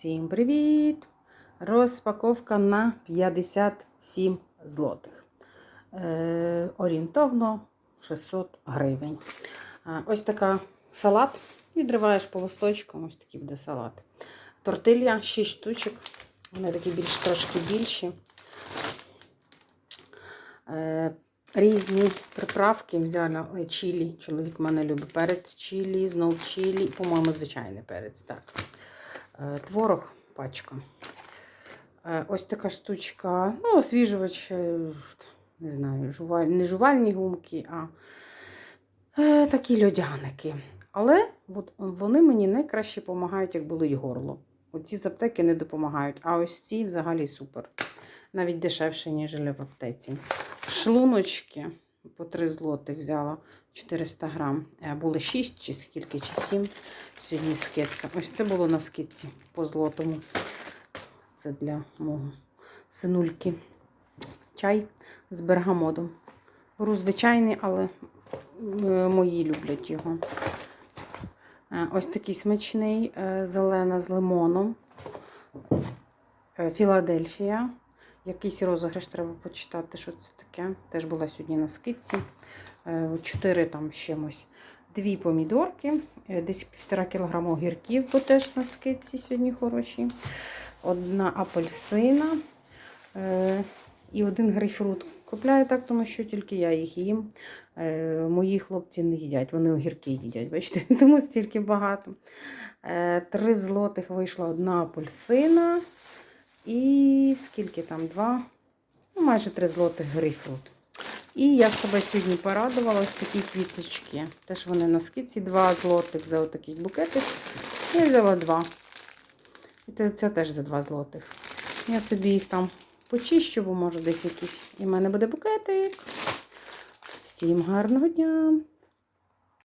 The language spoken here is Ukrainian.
Всім привіт! Розпаковка на 57 злотих. Е, орієнтовно 600 гривень. Ось така салат. Відриваєш по листочкам, ось такий буде салат. Тортилья 6 штучок. Вони такі більш трошки більші. Е, різні приправки взяла чилі. Чоловік в мене любить перець чилі, знов чилі, по-моєму, звичайний перець. Так. Е, Творог пачка. Е, Ось така штучка. Ну, освіжувач, е, не знаю, жуваль, не жувальні гумки, а такі льодяники. Але от, вони мені найкраще допомагають, як болить горло. Оці з аптеки не допомагають, а ось ці взагалі супер. Навіть дешевше, ніж в аптеці. Шлуночки по 3 злотих взяла 400 грам. Е, Були 6 чи скільки, чи 7. Сьогодні скидка. Ось це було на скидці по злотому. Це для мого синульки. Чай з бергамотом. Беру звичайний, але е, мої люблять його. Е, Ось такий смачний, зелена з лимоном. Філадельфія. Якийсь розіграш треба почитати, що це таке. Теж була сьогодні на скидці. Е, Чотири там чимось. Дві помідорки, е, десь півтора кілограма огірків, бо теж на скидці сьогодні хороші. Одна апельсина е, і один грейпфрут. Купляю так, тому що тільки я їх їм. Мої хлопці не їдять, вони огірки їдять, бачите, тому стільки багато. Три злотих вийшла одна апельсина. І скільки там? Два? Ну, майже три злотих грейпфрут. І я себе сьогодні порадувала ось такі квіточки. Теж вони на скидці 2 злотих за отакий букетик. Я взяла два. І це, теж за 2 злотих. Я собі їх там почищу, бо може десь якийсь. І в мене буде букетик. Всім гарного дня!